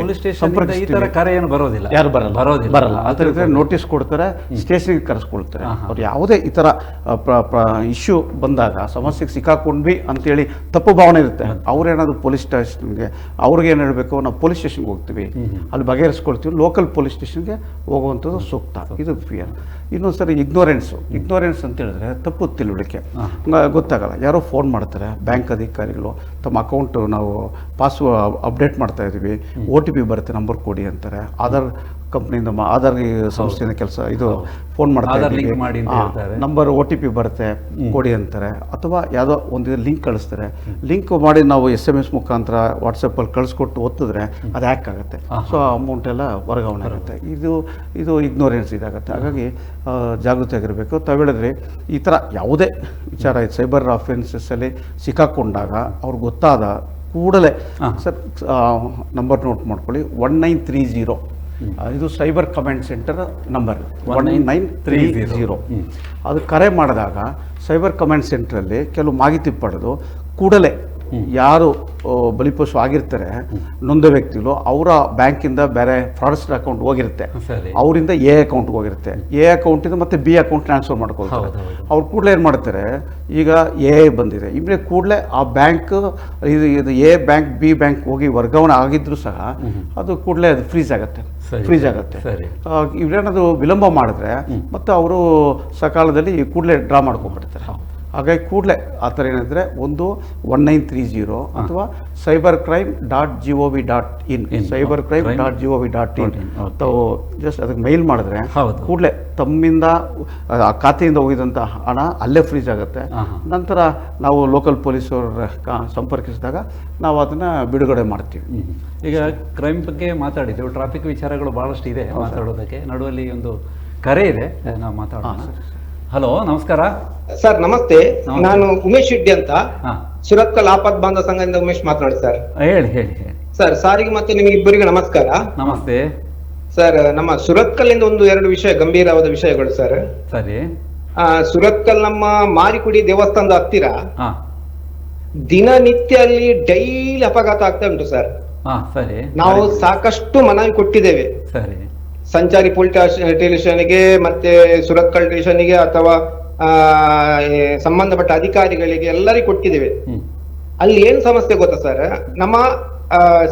ಈ ಕರೆ ಏನು ಬರೋದಿಲ್ಲ. ಯಾರು ಬರಲ್ಲ. ಬರೋದಿಲ್ಲ. ಬರಲ್ಲ. ಆ ಥರ ಇದ್ರೆ ನೋಟಿಸ್ ಕೊಡ್ತಾರೆ ಸ್ಟೇಷನ್ಗೆ ಕರೆಸ್ಕೊಳ್ತಾರೆ. ಅವ್ರು ಯಾವುದೇ ಈ ಥರ ಇಶ್ಯೂ ಬಂದಾಗ ಸಮಸ್ಯೆಗೆ ಸಿಕ್ಕಾಕೊಂಡ್ವಿ ಅಂತೇಳಿ ತಪ್ಪು ಭಾವನೆ ಇರುತ್ತೆ. ಅವ್ರೇನಾದ್ರು ಪೊಲೀಸ್ ಸ್ಟೇಷನ್ಗೆ ಅವ್ರಿಗೆ ಏನು ಹೇಳಬೇಕು ನಾವು ಪೊಲೀಸ್ ಸ್ಟೇಷನ್ಗೆ ಹೋಗ್ತೀವಿ. ಅಲ್ಲಿ ಬಗೆಹರಿಸ್ಕೊಳ್ತೀವಿ. ಲೋಕಲ್ ಪೊಲೀಸ್ ಸ್ಟೇಷನ್ಗೆ ಹೋಗುವಂಥದ್ದು ಸೂಕ್ತ. ಇದು ಫಿಯರ್ ಇನ್ನೊಂದು ಸರಿ ಇಗ್ನೋರೆನ್ಸು ಇಗ್ನೋರೆನ್ಸ್ ಅಂತ ಹೇಳಿದ್ರೆ ತಪ್ಪು ತಿಳುವಳಿಕೆ. ಗೊತ್ತಾಗಲ್ಲ. ಯಾರೋ ಫೋನ್ ಮಾಡ್ತಾರೆ ಬ್ಯಾಂಕ್ ಅಧಿಕಾರಿಗಳು ತಮ್ಮ ಅಕೌಂಟು ನಾವು ಪಾಸ್ವರ್ಡ್ ಅಪ್ಡೇಟ್ ಮಾಡ್ತಾ ಇದ್ದೀವಿ ಒ ಟಿ ಪಿ ಬರುತ್ತೆ ನಂಬರ್ ಕೊಡಿ ಅಂತಾರೆ. ಆಧಾರ್ ಕಂಪ್ನಿಯಿಂದ ಮಾ- ಆಧಾರ್ ಸಂಸ್ಥೆಯಿಂದ ಕೆಲಸ ಇದು ಫೋನ್ ಮಾಡ್ತಾರೆ. ನಂಬರ್ ಒ ಟಿ ಪಿ ಬರುತ್ತೆ ಕೊಡಿ ಅಂತಾರೆ. ಅಥವಾ ಯಾವುದೋ ಒಂದು ಲಿಂಕ್ ಕಳಿಸ್ತಾರೆ. ಲಿಂಕ್ ಮಾಡಿ ನಾವು ಎಸ್ ಎಂ ಎಸ್ ಮುಖಾಂತರ ವಾಟ್ಸಪ್ಪಲ್ಲಿ ಕಳಿಸ್ಕೊಟ್ಟು ಒತ್ತಿದ್ರೆ ಅದು ಹ್ಯಾಕ್ ಆಗುತ್ತೆ. ಸೊ ಆ ಅಮೌಂಟ್ ಎಲ್ಲ ವರ್ಗಾವಣೆ ಆಗುತ್ತೆ. ಇದು ಇದು ಇಗ್ನೋರೆನ್ಸ್ ಇದಾಗುತ್ತೆ. ಹಾಗಾಗಿ ಜಾಗೃತಿ ಜಾಗೃತಿಯಾಗಿರಬೇಕು. ತಾವು ಹೇಳಿದ್ರೆ ಈ ಥರ ಯಾವುದೇ ವಿಚಾರ ಇದೆ ಸೈಬರ್ ಅಫೆನ್ಸಸ್ಸಲ್ಲಿ ಸಿಕ್ಕಾಕೊಂಡಾಗ ಅವ್ರಿಗೆ ಗೊತ್ತಾದ ಕೂಡಲೇ ಸರ್ ನಂಬರ್ ನೋಟ್ ಮಾಡ್ಕೊಳ್ಳಿ. ಒನ್ ನೈನ್ ತ್ರೀ ಜೀರೋ ಇದು cyber command centre number one nine three zero ಅದು ಕರೆ ಮಾಡಿದಾಗ ಸೈಬರ್ ಕಮಾಂಡ್ ಸೆಂಟ್ರಲ್ಲಿ ಕೆಲವು ಮಾಹಿತಿ ಪಡೆದು ಕೂಡಲೇ ಯಾರು ಬಲಿಪಶು ಆಗಿರ್ತಾರೆ ನೊಂದ ವ್ಯಕ್ತಿಗಳು ಅವರ ಬ್ಯಾಂಕಿಂದ ಬೇರೆ ಫ್ರಾಡ್ಸ್ಟ್ ಅಕೌಂಟ್ ಹೋಗಿರುತ್ತೆ. ಅವರಿಂದ ಎ ಅಕೌಂಟ್ಗೆ ಹೋಗಿರುತ್ತೆ. ಎ ಅಕೌಂಟಿಂದ ಮತ್ತೆ ಬಿ ಅಕೌಂಟ್ ಟ್ರಾನ್ಸ್ಫರ್ ಮಾಡ್ಕೊಳ್ತಾರೆ. ಅವ್ರು ಕೂಡಲೇ ಏನು ಮಾಡ್ತಾರೆ ಈಗ ಎ ಬಂದಿದೆ. ಇಮ್ಮೆ ಕೂಡಲೇ ಆ ಬ್ಯಾಂಕ್ ಇದು ಇದು ಎ ಬ್ಯಾಂಕ್ ಬಿ ಬ್ಯಾಂಕ್ ಹೋಗಿ ವರ್ಗಾವಣೆ ಆಗಿದ್ರು ಸಹ ಅದು ಕೂಡಲೇ ಅದು ಫ್ರೀಸ್ ಆಗುತ್ತೆ. ಸರಿ, ಆಗುತ್ತೆ. ಇವ್ರೇನಾದ್ರು ವಿಳಂಬ ಮಾಡಿದ್ರೆ ಮತ್ತೆ ಅವರು ಸಕಾಲದಲ್ಲಿ ಕೂಡಲೇ ಡ್ರಾ ಮಾಡ್ಕೊಂಡ್ಬಿಡ್ತಾರೆ. ಹಾಗಾಗಿ ಕೂಡಲೇ ಆ ಥರ ಏನಂದರೆ ಒಂದು ಒನ್ ನೈನ್ ತ್ರೀ ಜೀರೋ ಅಥವಾ cyber crime dot G O V dot in. Cyber crime dot G O V dot in. ತಾವು ಜಸ್ಟ್ ಅದಕ್ಕೆ ಮೇಲ್ ಮಾಡಿದ್ರೆ. ಕೂಡಲೇ ತಮ್ಮಿಂದ ಆ ಖಾತೆಯಿಂದ ಹೋಗಿದಂಥ ಹಣ ಅಲ್ಲೇ ಫ್ರೀಜ್ ಆಗುತ್ತೆ. ನಂತರ ನಾವು ಲೋಕಲ್ ಪೊಲೀಸರ ಸಂಪರ್ಕಿಸಿದಾಗ ನಾವು ಅದನ್ನು ಬಿಡುಗಡೆ ಮಾಡ್ತೀವಿ. ಈಗ ಕ್ರೈಮ್ ಬಗ್ಗೆ ಮಾತಾಡಿದ್ದೆವು. ಟ್ರಾಫಿಕ್ ವಿಚಾರಗಳು ಭಾಳಷ್ಟು ಇದೆ ಮಾತಾಡೋದಕ್ಕೆ. ನಡುವಲ್ಲಿ ಒಂದು ಕರೆ ಇದೆ. ನಾವು ಮಾತಾಡೋಣ. ಹಲೋ ನಮಸ್ಕಾರ. ಸರ್ ನಮಸ್ತೆ. ನಾನು ಉಮೇಶ್ ಶೆಡ್ಡಿ ಅಂತ. ಸುರತ್ಕಲ್ ಆಪತ್ ಬಾಂಧವ ಸಂಘದಿಂದ ಉಮೇಶ್ ಮಾತನಾಡಿ ಸರ್. ಹೇಳಿ ಹೇಳಿ ಹೇಳಿ. ಸರ್ ಸಾರಿಗೆ ಮತ್ತೆ ನಿಮಗೆ ಇಬ್ಬರಿಗೆ ನಮಸ್ಕಾರ. ನಮಸ್ತೆ. ಸರ್ ನಮ್ಮ ಸುರತ್ಕಲ್ ಇಂದ ಒಂದು ಎರಡು ವಿಷಯ ಗಂಭೀರವಾದ ವಿಷಯಗಳು ಸರ್. ಸರಿ. ಆ, ಸುರತ್ಕಲ್ ನಮ್ಮ ಮಾರಿಕುಡಿ ದೇವಸ್ಥಾನದ ಹತ್ತಿರ ದಿನನಿತ್ಯ ಅಲ್ಲಿ ಡೈಲಿ ಅಪಘಾತ ಆಗ್ತಾ ಉಂಟು ಸರ್. ಸರಿ. ನಾವು ಸಾಕಷ್ಟು ಮನವಿ ಕೊಟ್ಟಿದ್ದೇವೆ. ಸರಿ. ಸಂಚಾರಿ ಪೊಲೀಸ್ ಸ್ಟೇಷನ್ಗೆ ಮತ್ತೆ ಸುರತ್ಕಲ್ ಸ್ಟೇಷನ್ಗೆ ಅಥವಾ ಆ, ಸಂಬಂಧಪಟ್ಟ ಅಧಿಕಾರಿಗಳಿಗೆ ಎಲ್ಲರಿಗೂ ಕೊಟ್ಟಿದ್ದೇವೆ. ಅಲ್ಲಿ ಏನ್ ಸಮಸ್ಯೆ ಗೊತ್ತಾ ಸರ್? ನಮ್ಮ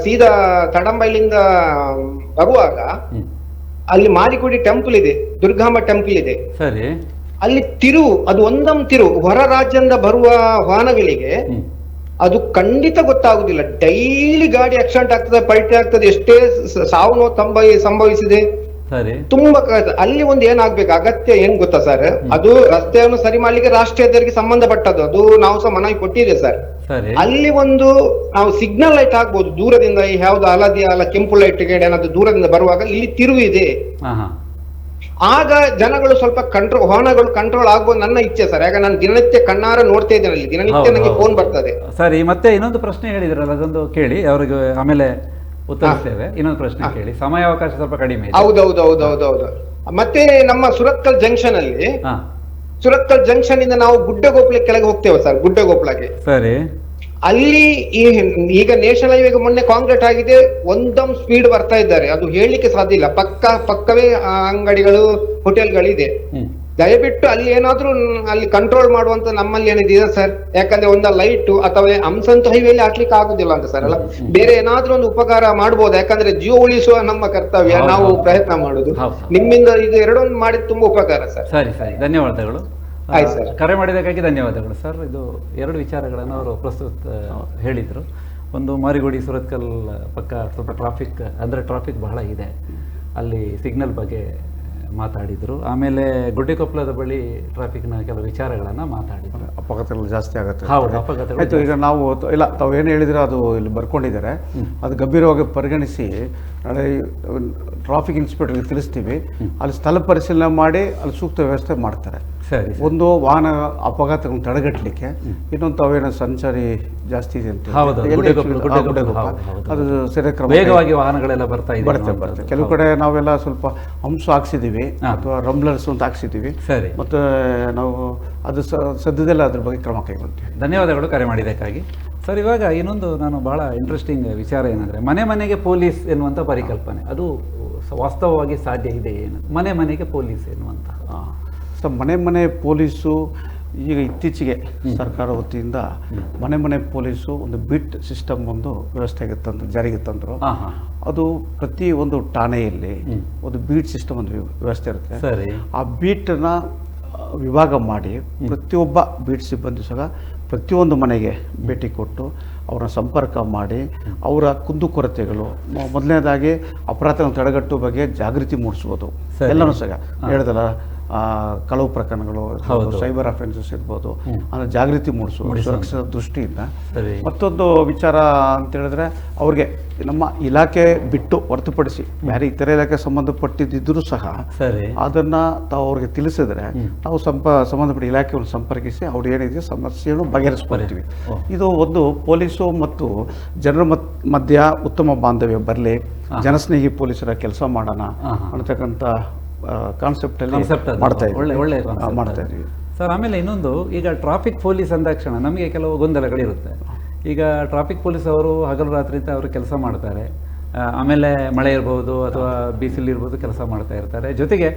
ಸೀದಾ ತಡಂಬೈಲಿಂದ ಬರುವಾಗ ಅಲ್ಲಿ ಮಾರಿಕುಡಿ ಟೆಂಪಲ್ ಇದೆ ದುರ್ಗಾಂಬ ಟೆಂಪಲ್ ಇದೆ. ಸರಿ. ಅಲ್ಲಿ ತಿರು ಅದು ಒಂದಂ ತಿರು ಹೊರ ರಾಜ್ಯದಿಂದ ಬರುವ ವಾಹನಗಳಿಗೆ ಅದು ಖಂಡಿತ ಗೊತ್ತಾಗುದಿಲ್ಲ. ಡೈಲಿ ಗಾಡಿ ಆಕ್ಸಿಡೆಂಟ್ ಆಗ್ತದೆ ಪಲ್ಟಿ ಆಗ್ತದೆ ಎಷ್ಟೇ ಸಾವು ನೋವು ತಂಬ ಸಂಭವಿಸಿದೆ. ತುಂಬಾ ಕ- ಅಲ್ಲಿ ಒಂದು ಏನಾಗ್ಬೇಕು ಅಗತ್ಯ ಏನ್ ಗೊತ್ತಾ ಸರ್ ಅದು ರಸ್ತೆಯನ್ನು ಸರಿ ಮಾಡ್ಲಿಕ್ಕೆ ರಾಷ್ಟ್ರೀಯ ಹೆದ್ದಾರಿಗೆ ಸಂಬಂಧಪಟ್ಟದ್ದು. ಅದು ನಾವು ಸಹ ಮನವಿ ಕೊಟ್ಟಿದೆ ಸರ್. ಅಲ್ಲಿ ಒಂದು ನಾವು ಸಿಗ್ನಲ್ ಲೈಟ್ ಆಗ್ಬೋದು ದೂರದಿಂದ ಯಾವ್ದು ಹಳದಿ ಅಲ್ಲ ಕೆಂಪು ಲೈಟ್ ಏನಾದ್ರು ದೂರದಿಂದ ಬರುವಾಗ ಇಲ್ಲಿ ತಿರುವಿದೆ. ಆಗ ಜನಗಳು ಸ್ವಲ್ಪ ಕಂಟ್ರೋಲ್ ವಾಹನಗಳು ಕಂಟ್ರೋಲ್ ಆಗುವ ನನ್ನ ಇಚ್ಛೆ ಸರ್. ಯಾಕಂದ್ರೆ ನಾನು ದಿನನಿತ್ಯ ಕಣ್ಣಾರ ನೋಡ್ತಾ ಇದ್ದೇನೆ ಅಲ್ಲಿ. ದಿನನಿತ್ಯ ನನಗೆ ಫೋನ್ ಬರ್ತದೆ. ಸರಿ ಮತ್ತೆ ಇನ್ನೊಂದು ಪ್ರಶ್ನೆ ಹೇಳಿದ್ರಲ್ಲ ಅದೊಂದು ಕೇಳಿ. ಅವ್ರಿಗೆ ಆಮೇಲೆ ಉತ್ತರಿಸ್ತೇವೆ. ಇನ್ನೊಂದು ಪ್ರಶ್ನೆ ಕೇಳಿ. ಸಮಯಾವಕಾಶ ಸ್ವಲ್ಪ ಕಡಿಮೆ ಹೌದೌದೌದೌದೌದು ಹೌದೌದು ಹೌದೌದು. ಮತ್ತೆ ನಮ್ಮ ಸುರತ್ಕಲ್ ಜಂಕ್ಷನ್ ಅಲ್ಲಿ ಸುರತ್ಕಲ್ ಜಂಕ್ಷನ್ ಇಂದ ನಾವು ಗುಡ್ಡಗೋಪ್ಲ ಕೆಳಗೆ ಹೋಗ್ತೇವೆ ಸರ್ ಗುಡ್ಡಗೋಪ್ಲಗೆ ಸರಿ. ಅಲ್ಲಿ ಈ ಈಗ ನೇಷನಲ್ ಹೈವೇಗೆ ಮೊನ್ನೆ ಕಾಂಕ್ರೀಟ್ ಆಗಿದೆ ಒಂದಂ ಸ್ಪೀಡ್ ಬರ್ತಾ ಇದ್ದಾರೆ. ಅದು ಹೇಳಲಿಕ್ಕೆ ಸಾಧ್ಯ ಇಲ್ಲ. ಪಕ್ಕ ಪಕ್ಕವೇ ಅಂಗಡಿಗಳು ಹೋಟೆಲ್ಗಳಿದೆ. ದಯವಿಟ್ಟು ಅಲ್ಲಿ ಏನಾದ್ರೂ ಅಲ್ಲಿ ಕಂಟ್ರೋಲ್ ಮಾಡುವಂತ ನಮ್ಮಲ್ಲಿ ಏನಿದೆ ಸರ್ ಯಾಕಂದ್ರೆ ಒಂದ ಲೈಟ್ ಅಥವಾ ಹಂಸಂತ ಹೈವೇಲಿ ಹಾಕ್ಲಿಕ್ಕೆ ಆಗುದಿಲ್ಲ ಅಂತ ಸರ್ ಅಲ್ಲ ಬೇರೆ ಏನಾದ್ರೂ ಒಂದು ಉಪಕಾರ ಮಾಡಬಹುದು ಯಾಕಂದ್ರೆ ಜೀವ ಉಳಿಸುವ ನಮ್ಮ ಕರ್ತವ್ಯ. ನಾವು ಪ್ರಯತ್ನ ಮಾಡುದು ನಿಮ್ಮಿಂದ ಇದು ಎರಡೊಂದು ಮಾಡಿದ ತುಂಬಾ ಉಪಕಾರ ಸರ್ ಸರಿ ಸರಿ. ಧನ್ಯವಾದಗಳು. ಕರೆ ಮಾಡಿದ್ದಕ್ಕಾಗಿ ಧನ್ಯವಾದಗಳು ಸರ್. ಇದು ಎರಡು ವಿಚಾರಗಳನ್ನು ಅವರು ಪ್ರಸ್ತುತ ಹೇಳಿದರು. ಒಂದು ಮಾರಿಗುಡಿ ಸುರತ್ಕಲ್ ಪಕ್ಕ ಸ್ವಲ್ಪ ಟ್ರಾಫಿಕ್ ಅಂದರೆ ಟ್ರಾಫಿಕ್ ಬಹಳ ಇದೆ. ಅಲ್ಲಿ ಸಿಗ್ನಲ್ ಬಗ್ಗೆ ಮಾತಾಡಿದರು. ಆಮೇಲೆ ಗುಡ್ಡೆಕೊಪ್ಪಲದ ಬಳಿ ಟ್ರಾಫಿಕ್ನ ಕೆಲವು ವಿಚಾರಗಳನ್ನು ಮಾತಾಡಿದರು. ಅಪಘಾತಗಳು ಜಾಸ್ತಿ ಆಗುತ್ತೆ. ಹೌದು, ಅಪಘಾತಗಳು ಆಯ್ತು ಈಗ ನಾವು ಇಲ್ಲ ತಾವು ಏನು ಹೇಳಿದ್ರೆ ಅದು ಇಲ್ಲಿ ಬರ್ಕೊಂಡಿದ್ದಾರೆ. ಅದು ಗಂಭೀರವಾಗಿ ಪರಿಗಣಿಸಿ ನಾಳೆ ಟ್ರಾಫಿಕ್ ಇನ್ಸ್ಪೆಕ್ಟರ್ಗೆ ತಿಳಿಸ್ತೀವಿ. ಅಲ್ಲಿ ಸ್ಥಳ ಪರಿಶೀಲನೆ ಮಾಡಿ ಅಲ್ಲಿ ಸೂಕ್ತ ವ್ಯವಸ್ಥೆ ಮಾಡ್ತಾರೆ. ಸರಿ. ಒಂದು ವಾಹನ ಅಪಘಾತಗಳನ್ನು ತಡೆಗಟ್ಟಲಿಕ್ಕೆ ಇನ್ನೊಂದು ತಾವೇನೋ ಸಂಚಾರಿ ಜಾಸ್ತಿ ಇದೆ ಅಂತ. ಅದು ಸರಿ ಕ್ರಮ ವೇಗವಾಗಿ ವಾಹನಗಳೆಲ್ಲ ಬರ್ತಾ ಇದೆ ಬರುತ್ತೆ ಬರುತ್ತೆ. ಕೆಲವು ಕಡೆ ನಾವೆಲ್ಲ ಸ್ವಲ್ಪ ಅಂಶ ಹಾಕ್ಸಿದೀವಿ ಅಥವಾ ರಂಬ್ಲರ್ಸ್ ಅಂತ ಹಾಕ್ಸಿದೀವಿ ಸರಿ. ಮತ್ತು ನಾವು ಅದು ಸದ್ಯದಲ್ಲ ಅದ್ರ ಬಗ್ಗೆ ಕ್ರಮ ಕೈಗೊಳ್ತೀವಿ ಧನ್ಯವಾದಗಳು ಕರೆ ಮಾಡಿದ್ದಕ್ಕಾಗಿ. ಸರ್ ಇವಾಗ ಇನ್ನೊಂದು ನಾನು ಬಹಳ ಇಂಟ್ರೆಸ್ಟಿಂಗ್ ವಿಚಾರ ಏನಂದರೆ ಮನೆ ಮನೆಗೆ ಪೊಲೀಸ್ ಎನ್ನುವಂಥ ಪರಿಕಲ್ಪನೆ ಅದು ವಾಸ್ತವವಾಗಿ ಸಾಧ್ಯ ಇದೆ ಏನು ಮನೆ ಮನೆಗೆ ಪೊಲೀಸ್ ಎನ್ನುವಂಥ ಸೊ ಮನೆ ಮನೆ ಪೊಲೀಸು ಈಗ ಇತ್ತೀಚೆಗೆ ಸರ್ಕಾರ ವತಿಯಿಂದ ಮನೆ ಮನೆ ಪೊಲೀಸು ಒಂದು ಬಿಟ್ ಸಿಸ್ಟಮ್ ಒಂದು ವ್ಯವಸ್ಥೆಗೆ ತಂದು ಜಾರಿಗೆ ತಂದರು. ಅದು ಪ್ರತಿ ಒಂದು ಠಾಣೆಯಲ್ಲಿ ಒಂದು ಬೀಟ್ ಸಿಸ್ಟಮ್ ಒಂದು ವ್ಯವಸ್ಥೆ ಇರುತ್ತೆ. ಸರಿ. ಆ ಬೀಟನ್ನು ವಿಭಾಗ ಮಾಡಿ ಪ್ರತಿಯೊಬ್ಬ ಬೀಟ್ ಸಿಬ್ಬಂದಿ ಸಹ ಪ್ರತಿಯೊಂದು ಮನೆಗೆ ಭೇಟಿ ಕೊಟ್ಟು ಅವರನ್ನ ಸಂಪರ್ಕ ಮಾಡಿ ಅವರ ಕುಂದುಕೊರತೆಗಳು ಕೊರತೆಗಳು ಮೊದಲನೇದಾಗಿ ಅಪರಾಧಗಳನ್ನು ತಡೆಗಟ್ಟುವ ಬಗ್ಗೆ ಜಾಗೃತಿ ಮೂಡಿಸುವುದು. ಸರಿ. ಎಲ್ಲನೂ ಸಹ ಹೇಳಿದಲ್ಲ ಕಳವು ಪ್ರಕರಣಗಳು. ಸೈಬರ್ ಅಫೆನ್ಸಸ್ ಇರ್ಬೋದು. ಅಂದರೆ ಜಾಗೃತಿ ಮೂಡಿಸುವ. ಸುರಕ್ಷತಾ ದೃಷ್ಟಿಯಿಂದ. ಮತ್ತೊಂದು ವಿಚಾರ ಅಂತ ಹೇಳಿದ್ರೆ ಅವ್ರಿಗೆ ನಮ್ಮ ಇಲಾಖೆ ಬಿಟ್ಟು ಹೊರತುಪಡಿಸಿ ಬೇರೆ ಇತರೆ ಇಲಾಖೆ ಸಂಬಂಧಪಟ್ಟಿದ್ದರೂ ಸಹ ಅದನ್ನ ತಾವು ಅವ್ರಿಗೆ ತಿಳಿಸಿದ್ರೆ ನಾವು ಸಂಪ ಸಂಬಂಧಪಟ್ಟ ಇಲಾಖೆಯನ್ನು ಸಂಪರ್ಕಿಸಿ ಅವ್ರು ಏನಿದೆ ಸಮಸ್ಯೆಯನ್ನು ಬಗೆಹರಿಸ್ಕೊಳ್ತೀವಿ. ಇದು ಒಂದು ಪೊಲೀಸು ಮತ್ತು ಜನರ ಮಧ್ಯ ಉತ್ತಮ ಬಾಂಧವ್ಯ ಬರಲಿ. ಜನಸ್ನೇಹಿ ಪೊಲೀಸರ ಕೆಲಸ ಮಾಡೋಣ. ಅನ್ನತಕ್ಕಂಥ ಕಾನ್ಸೆಪ್ಟಲ್ಲಿ ಕಾನ್ಸೆಪ್ಟ್ ಮಾಡ್ತಾ ಒಳ್ಳೆ ಒಳ್ಳೆ ಮಾಡ್ತಾ ಇದ್ದೀವಿ ಸರ್ ಆಮೇಲೆ ಇನ್ನೊಂದು ಈಗ ಟ್ರಾಫಿಕ್ ಪೊಲೀಸ್ ಅಂದಾಕ್ಷಣ ನಮಗೆ ಕೆಲವು ಗೊಂದಲಗಳಿರುತ್ತೆ. ಈಗ ಟ್ರಾಫಿಕ್ ಪೊಲೀಸ್ ಅವರು ಹಗಲು ರಾತ್ರಿ ಅಂತ ಅವರು ಕೆಲಸ ಮಾಡ್ತಾರೆ. ಆಮೇಲೆ ಮಳೆ ಇರ್ಬೋದು ಅಥವಾ ಬಿಸಿಲು ಇರ್ಬೋದು ಕೆಲಸ ಮಾಡ್ತಾ ಇರ್ತಾರೆ. ಜೊತೆಗೆ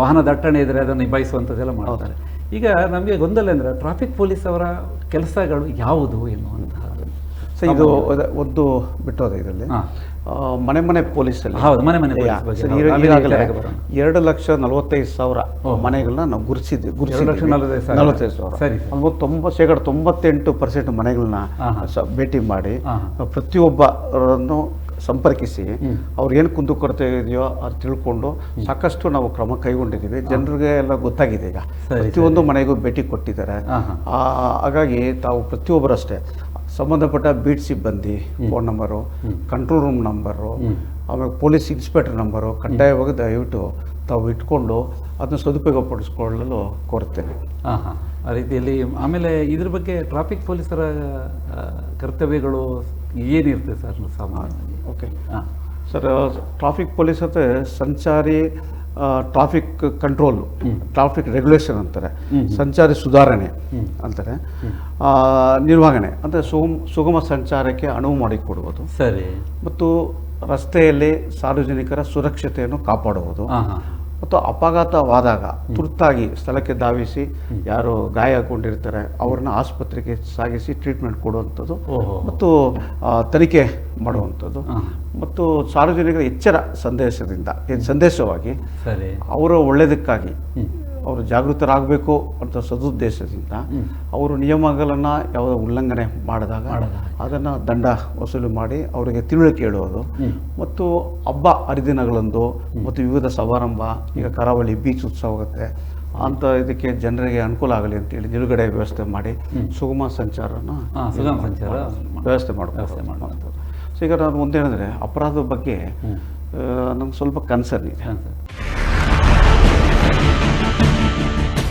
ವಾಹನ ದಟ್ಟಣೆ ಇದ್ದರೆ ಅದನ್ನು ನಿಭಾಯಿಸುವಂಥದ್ದೆಲ್ಲ ಮಾಡ್ತಾರೆ. ಈಗ ನಮಗೆ ಗೊಂದಲ ಅಂದರೆ ಟ್ರಾಫಿಕ್ ಪೊಲೀಸ್ ಅವರ ಕೆಲಸಗಳು ಯಾವುದು ಎನ್ನುವಂತಹ ಸೊ ಇದು ಒದ್ದು ಒಂದು ಬಿಟ್ಟೋದೆ ಇದರಲ್ಲಿ. ಮನೆ ಮನೆ ಪೊಲೀಸಲ್ಲಿ. ಹೌದು, ಮನೆ ಮನೆ ಎರಡು ಲಕ್ಷ ನಲವತ್ತೈದು ಸಾವಿರ. ಮನೆಗಳನ್ನ ನಾವು ಗುರ್ಸಿದ್ವಿ ನಲವತ್ತೈದು ಸಾವಿರ. ಸರಿ, ತೊಂಬತ್ತು ಶೇಕಡ ತೊಂಬತ್ತೆಂಟು ಪರ್ಸೆಂಟ್ ಮನೆಗಳನ್ನ ಭೇಟಿ ಮಾಡಿ ಪ್ರತಿಯೊಬ್ಬರನ್ನು ಸಂಪರ್ಕಿಸಿ ಅವ್ರ ಏನು ಕುಂದುಕೊರತೆ ಇದೆಯೋ ಅದು ತಿಳ್ಕೊಂಡು ಸಾಕಷ್ಟು ನಾವು ಕ್ರಮ ಕೈಗೊಂಡಿದ್ದೀವಿ. ಜನರಿಗೆ ಎಲ್ಲ ಗೊತ್ತಾಗಿದೆ ಈಗ. ಪ್ರತಿಯೊಂದು ಮನೆಗೂ ಭೇಟಿ ಕೊಟ್ಟಿದ್ದಾರೆ. ಹಾಗಾಗಿ ತಾವು ಪ್ರತಿಯೊಬ್ಬರು ಅಷ್ಟೇ ಸಂಬಂಧಪಟ್ಟ ಬೀಟ್ ಸಿಬ್ಬಂದಿ phone number control room number. ಆಮೇಲೆ ಪೊಲೀಸ್ ಇನ್ಸ್ಪೆಕ್ಟರ್ ನಂಬರು ಕಡ್ಡಾಯವಾಗಿ ದಯವಿಟ್ಟು ತಾವು ಇಟ್ಕೊಂಡು ಅದನ್ನು ಸದುಪಯೋಗಪಡಿಸ್ಕೊಳ್ಳಲು ಕೋರ್ತೇನೆ. ಹಾಂ ಹಾಂ ಆ ರೀತಿಯಲ್ಲಿ ಆಮೇಲೆ ಇದ್ರ ಬಗ್ಗೆ ಟ್ರಾಫಿಕ್ ಪೊಲೀಸರ ಕರ್ತವ್ಯಗಳು ಏನಿರ್ತದೆ ಸರ್ ಸಾಮಾನ್ಯವಾಗಿ? ಓಕೆ ಹಾಂ. ಸರ್ ಟ್ರಾಫಿಕ್ ಪೊಲೀಸ್ ಅಂದರೆ ಸಂಚಾರಿ ಟ್ರಾಫಿಕ್ ಕಂಟ್ರೋಲ್ ಟ್ರಾಫಿಕ್ ರೆಗ್ಯುಲೇಷನ್ ಅಂತಾರೆ. ಸಂಚಾರಿ ಸುಧಾರಣೆ ಅಂತಾರೆ. ನಿರ್ವಹಣೆ ಅಂದರೆ ಸುಗಮ ಸುಗಮ ಸಂಚಾರಕ್ಕೆ ಅನುವು ಮಾಡಿಕೊಡುವುದು. ಸರಿ. ಮತ್ತು ರಸ್ತೆಯಲ್ಲಿ ಸಾರ್ವಜನಿಕರ ಸುರಕ್ಷತೆಯನ್ನು ಕಾಪಾಡುವುದು. ಮತ್ತು ಅಪಘಾತವಾದಾಗ ತುರ್ತಾಗಿ ಸ್ಥಳಕ್ಕೆ ಧಾವಿಸಿ ಯಾರು ಗಾಯಗೊಂಡಿರ್ತಾರೆ ಅವ್ರನ್ನ ಆಸ್ಪತ್ರೆಗೆ ಸಾಗಿಸಿ ಟ್ರೀಟ್ಮೆಂಟ್ ಕೊಡುವಂಥದ್ದು ಮತ್ತು ತನಿಖೆ ಮಾಡುವಂಥದ್ದು. ಮತ್ತು ಸಾರ್ವಜನಿಕರ ಎಚ್ಚರ ಸಂದೇಶದಿಂದ ಸಂದೇಶವಾಗಿ ಅವರ ಒಳ್ಳೆಯದಕ್ಕಾಗಿ. ಅವರು ಜಾಗೃತರಾಗಬೇಕು ಅಂತ ಸದುದ್ದೇಶದಿಂದ ಅವರು ನಿಯಮಗಳನ್ನು ಯಾವುದೋ ಉಲ್ಲಂಘನೆ ಮಾಡಿದಾಗ. ಅದನ್ನು ದಂಡ ವಸೂಲಿ ಮಾಡಿ ಅವರಿಗೆ ತಿಳುವಳಿಕೆ ಹೇಳುವುದು. ಮತ್ತು ಹಬ್ಬ ಹರಿದಿನಗಳಂದು ಮತ್ತು ವಿವಿಧ ಸಮಾರಂಭ ಈಗ ಕರಾವಳಿ ಬೀಚ್ ಉತ್ಸವ ಆಗುತ್ತೆ. ಅಂತ ಇದಕ್ಕೆ ಜನರಿಗೆ ಅನುಕೂಲ ಆಗಲಿ ಅಂತೇಳಿ ನಿಲುಗಡೆ ವ್ಯವಸ್ಥೆ ಮಾಡಿ ಸುಗಮ ಸಂಚಾರನ ಸುಗಮ ಸಂಚಾರ ವ್ಯವಸ್ಥೆ ಮಾಡಿ ವ್ಯವಸ್ಥೆ ಮಾಡುವಂಥದ್ದು ಸೊ ಈಗ ನಾನು ಒಂದೇನೆಂದರೆ ಅಪರಾಧದ ಬಗ್ಗೆ ನಮ್ಗೆ ಸ್ವಲ್ಪ ಕನ್ಸರ್ನ್ ಇದೆ.